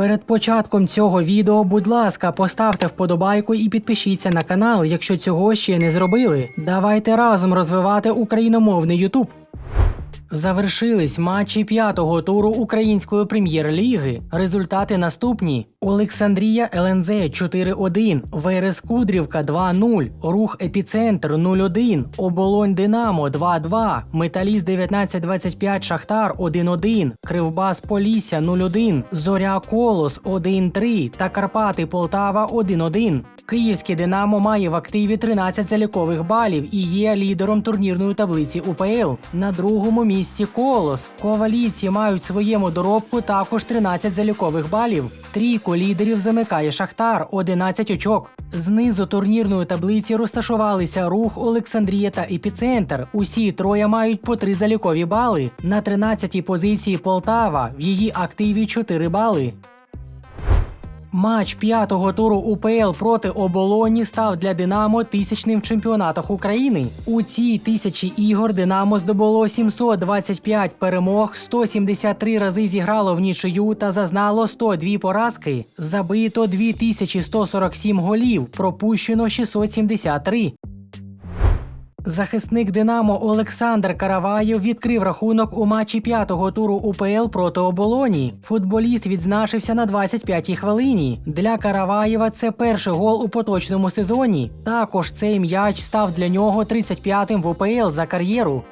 Перед початком цього відео, будь ласка, поставте вподобайку і підпишіться на канал, якщо цього ще не зробили. Давайте разом розвивати україномовний Ютуб. Завершились матчі п'ятого туру української прем'єр-ліги. Результати наступні: Олександрія ЛНЗ 4-1, ВРС Кудрівка 2-0, Рух Епіцентр 0-1, Оболонь Динамо 2-2, Металіст 19-25 Шахтар 1-1, Кривбас Полісся 0-1, Зоря Колос 1-3 та Карпати Полтава 1-1. Київське Динамо має в активі 13 залікових балів і є лідером турнірної таблиці УПЛ. На другому місці Колос. Ковалівці мають в своєму доробку також 13 залікових балів. Трійку лідерів замикає Шахтар 11 очок. Знизу турнірної таблиці розташувалися рух Олександрія та Епіцентр. Усі троє мають по три залікові бали. На 13-й позиції Полтава в її активі 4 бали. Матч п'ятого туру УПЛ проти оболоні став для Динамо тисячним в чемпіонатах України. У цій тисячі ігор Динамо здобуло 725 перемог, 173 рази зіграло в нічию та зазнало 102 поразки. Забито 2147 голів, пропущено 673. Захисник Динамо Олександр Караваєв відкрив рахунок у матчі п'ятого туру УПЛ проти оболоні. Футболіст відзначився на 25-й хвилині. Для Караваєва це перший гол у поточному сезоні. Також цей м'яч став для нього 35-м в УПЛ за кар'єру.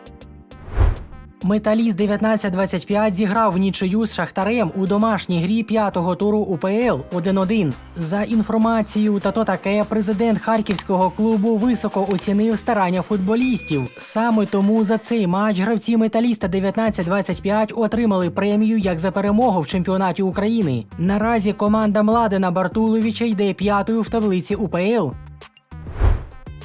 Металіст 19-25 зіграв в нічию з Шахтарем у домашній грі п'ятого туру УПЛ 1-1. За інформацією та то таке, президент харківського клубу високо оцінив старання футболістів. Саме тому за цей матч гравці металіста 19-25 отримали премію як за перемогу в чемпіонаті України. Наразі команда Младена Бартуловича йде п'ятою в таблиці УПЛ.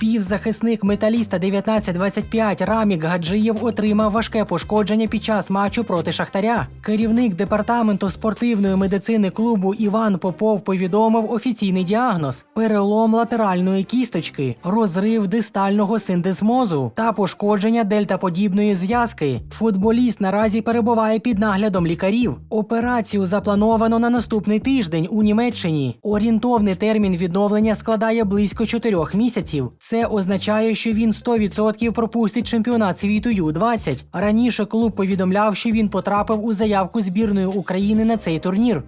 Півзахисник металіста 19-25 Рамік Гаджиєв отримав важке пошкодження під час матчу проти Шахтаря. Керівник департаменту спортивної медицини клубу Іван Попов повідомив офіційний діагноз: перелом латеральної кісточки, розрив дистального синдесмозу та пошкодження дельтаподібної зв'язки. Футболіст наразі перебуває під наглядом лікарів. Операцію заплановано на наступний тиждень у Німеччині. Орієнтовний термін відновлення складає близько 4 місяців. Це означає, що він 100% пропустить чемпіонат світу Ю-20. Раніше клуб повідомляв, що він потрапив у заявку збірної України на цей турнір.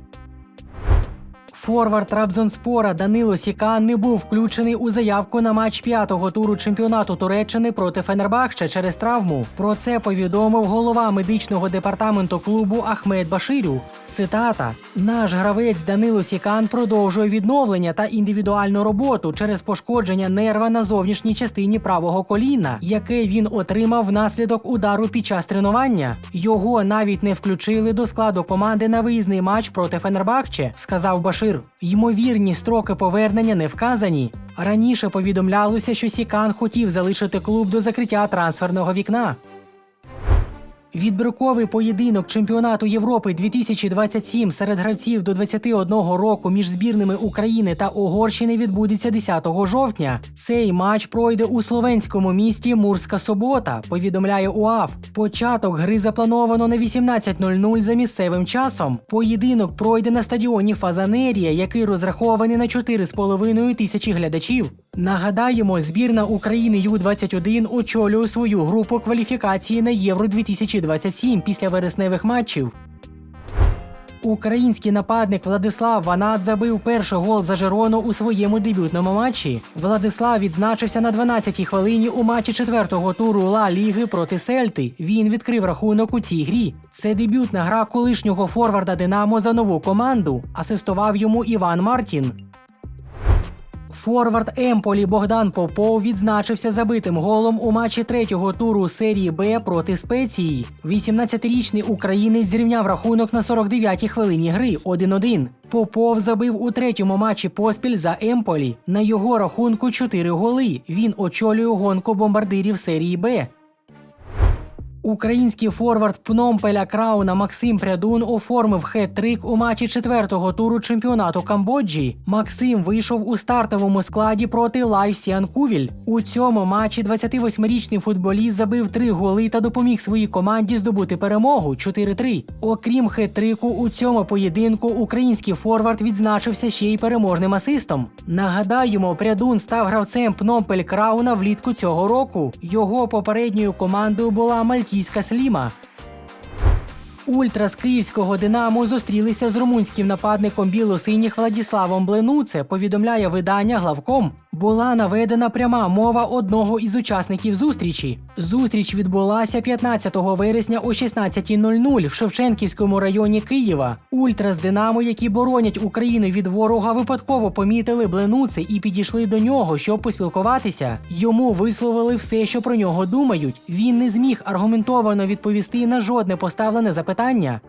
Форвард Трабзонспора Данило Сікан не був включений у заявку на матч п'ятого туру чемпіонату Туреччини проти Фенербахче через травму. Про це повідомив голова медичного департаменту клубу Ахмед Баширю. Цитата: наш гравець Данило Сікан продовжує відновлення та індивідуальну роботу через пошкодження нерва на зовнішній частині правого коліна, яке він отримав внаслідок удару під час тренування. Його навіть не включили до складу команди на виїзний матч проти Фенербахче, сказав Башир. Ймовірні строки повернення не вказані. Раніше повідомлялося, що Сікан хотів залишити клуб до закриття трансферного вікна. Відбірковий поєдинок чемпіонату Європи 2027 серед гравців до 21 року між збірними України та Угорщини відбудеться 10 жовтня. Цей матч пройде у словенському місті Мурська Собота. Повідомляє УАФ. Початок гри заплановано на 18.00 за місцевим часом. Поєдинок пройде на стадіоні Фазанерія, який розрахований на 4,5 тисячі глядачів. Нагадаємо, збірна України Ю-21 очолює свою групу кваліфікації на Євро 2027 після вересневих матчів. Український нападник Владислав Ванат забив перший гол за Жерону у своєму дебютному матчі. Владислав відзначився на 12-й хвилині у матчі четвертого туру Ла Ліги проти Сельти. Він відкрив рахунок у цій грі. Це дебютна гра колишнього форварда Динамо за нову команду. Асистував йому Іван Мартін. Форвард Емполі Богдан Попов відзначився забитим голом у матчі третього туру серії Б проти Спеції. 18-річний українець зрівняв рахунок на 49-й хвилині гри 1-1. Попов забив у третьому матчі поспіль за Емполі. На його рахунку 4 голи. Він очолює гонку бомбардирів серії Б. Український форвард Пномпеля Крауна Максим Прядун оформив хет-трик у матчі четвертого туру чемпіонату Камбоджі. Максим вийшов у стартовому складі проти Лайв Сіанкувіль. У цьому матчі 28-річний футболіст забив три голи та допоміг своїй команді здобути перемогу 4-3. Окрім хет-трику, у цьому поєдинку український форвард відзначився ще й переможним асистом. Нагадаємо, Прядун став гравцем Пномпель Крауна влітку цього року. Його попередньою командою була Мальтійська Сліма. Ультра з київського Динамо зустрілися з румунським нападником білосиніх Владіславом Бленуце, повідомляє видання главком. Була наведена пряма мова одного із учасників зустрічі. Зустріч відбулася 15 вересня о 16.00 в Шевченківському районі Києва. Ультра з Динамо, які боронять Україну від ворога, випадково помітили Бленуце і підійшли до нього, щоб поспілкуватися. Йому висловили все, що про нього думають. Він не зміг аргументовано відповісти на жодне поставлене запитання.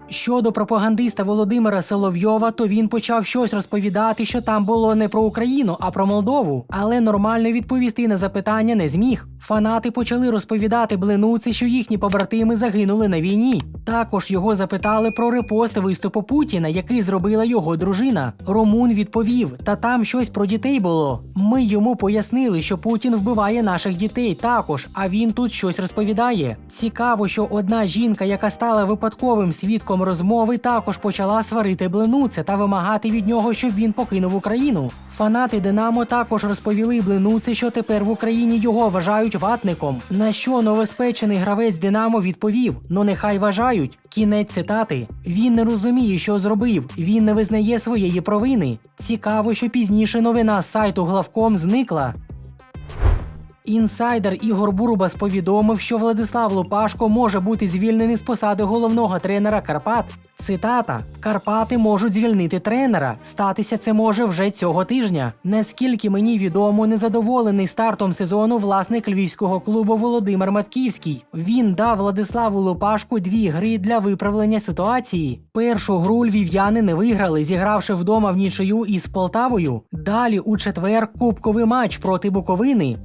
Щодо пропагандиста Володимира Соловйова, то він почав щось розповідати, що там було не про Україну, а про Молдову. Але нормально відповісти на запитання не зміг. Фанати почали розповідати Бленуці, що їхні побратими загинули на війні. Також його запитали про репост виступу Путіна, який зробила його дружина. Ромун відповів: та там щось про дітей було. Ми йому пояснили, що Путін вбиває наших дітей також, а він тут щось розповідає. Цікаво, що одна жінка, яка стала випадковим свідком розмови, також почала сварити Бленуце та вимагати від нього, щоб він покинув Україну. Фанати Динамо також розповіли Бленуці, що тепер в Україні його вважають ватником. На що новоспечений гравець Динамо відповів: ну нехай вважають. Кінець цитати. Він не розуміє, що зробив. Він не визнає своєї провини. Цікаво, що пізніше новина з сайту главком зникла. Інсайдер Ігор Бурбас повідомив, що Владислав Лупашко може бути звільнений з посади головного тренера Карпат. Цитата: Карпати можуть звільнити тренера. Статися це може вже цього тижня. Наскільки мені відомо, незадоволений стартом сезону власник львівського клубу Володимир Матківський. Він дав Владиславу Лупашку дві гри для виправлення ситуації. Першу гру львів'яни не виграли, зігравши вдома в нічию із Полтавою. Далі у четвер кубковий матч проти Буковини.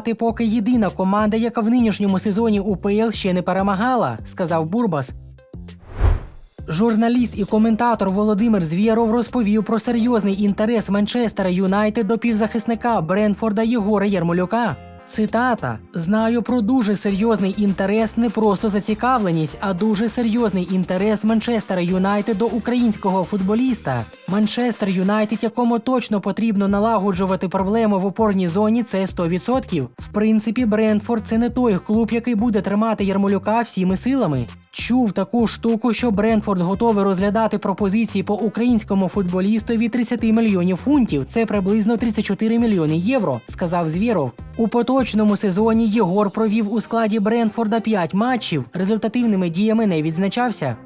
Карпати поки єдина команда, яка в нинішньому сезоні УПЛ ще не перемагала, сказав Бурбас. Журналіст і коментатор Володимир Звєров розповів про серйозний інтерес Манчестера Юнайтед до півзахисника Бренфорда Єгора Ярмолюка. Цитата: Знаю про дуже серйозний інтерес, не просто зацікавленість, а дуже серйозний інтерес Манчестера Юнайтед до українського футболіста. Манчестер Юнайтед, якому точно потрібно налагоджувати проблеми в опорній зоні, це 100%. В принципі, Брентфорд це не той клуб, який буде тримати Ярмолюка всіми силами. Чув таку штуку, що Брентфорд готовий розглядати пропозиції по українському футболістові 30 мільйонів фунтів. Це приблизно 34 мільйони євро, сказав Звєров. У поточному сезоні Єгор провів у складі Бренфорда 5 матчів. Результативними діями не відзначався.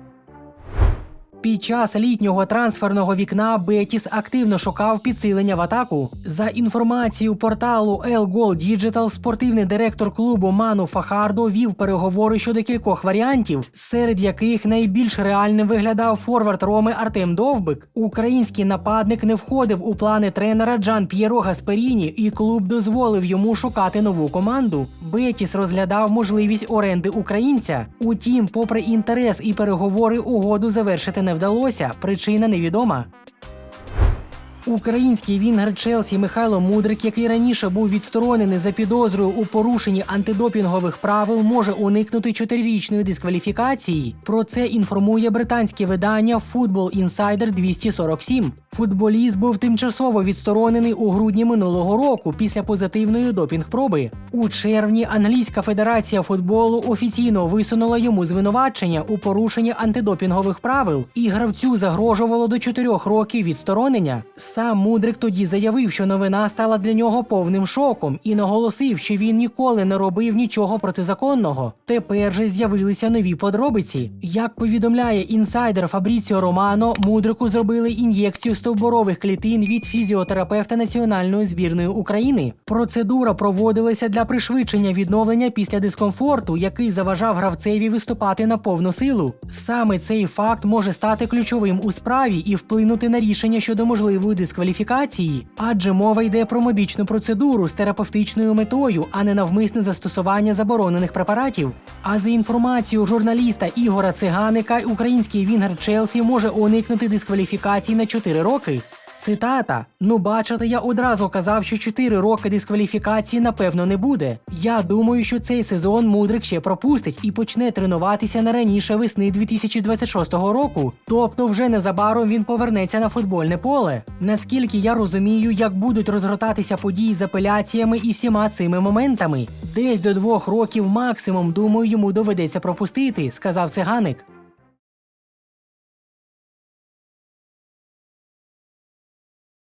Під час літнього трансферного вікна Бетіс активно шукав підсилення в атаку. За інформацією порталу El Digital, спортивний директор клубу Ману Фахардо вів переговори щодо кількох варіантів, серед яких найбільш реальним виглядав форвард Роми Артем Довбик. Український нападник не входив у плани тренера Джан П'єро Гасперіні, і клуб дозволив йому шукати нову команду. Бетіс розглядав можливість оренди українця. Утім, попри інтерес і переговори, угоду завершити не вдалося. Причина невідома. Український вінгер Челсі Михайло Мудрик, який раніше був відсторонений за підозрою у порушенні антидопінгових правил, може уникнути чотирирічної дискваліфікації. Про це інформує британське видання Football Insider 247. Футболіст був тимчасово відсторонений у грудні минулого року після позитивної допінг-проби. У червні англійська федерація футболу офіційно висунула йому звинувачення у порушенні антидопінгових правил, і гравцю загрожувало до чотирьох років відсторонення. Сам Мудрик тоді заявив, що новина стала для нього повним шоком і наголосив, що він ніколи не робив нічого протизаконного. Тепер же з'явилися нові подробиці. Як повідомляє інсайдер Фабріціо Романо, Мудрику зробили ін'єкцію стовборових клітин від фізіотерапевта національної збірної України. Процедура проводилася для пришвидшення відновлення після дискомфорту, який заважав гравцеві виступати на повну силу. Саме цей факт може стати ключовим у справі і вплинути на рішення щодо можливої дискваліфікації, адже мова йде про медичну процедуру з терапевтичною метою, а не навмисне застосування заборонених препаратів. А за інформацією журналіста Ігора Циганика, український вінгер Челсі може уникнути дискваліфікації на 4 роки. Цитата: Ну, бачите, я одразу казав, що 4 роки дискваліфікації напевно не буде. Я думаю, що цей сезон Мудрик ще пропустить і почне тренуватися не раніше весни 2026 року. Тобто, вже незабаром він повернеться на футбольне поле. Наскільки я розумію, як будуть розгортатися події з апеляціями і всіма цими моментами. Десь до двох років максимум, думаю, йому доведеться пропустити, сказав циганик.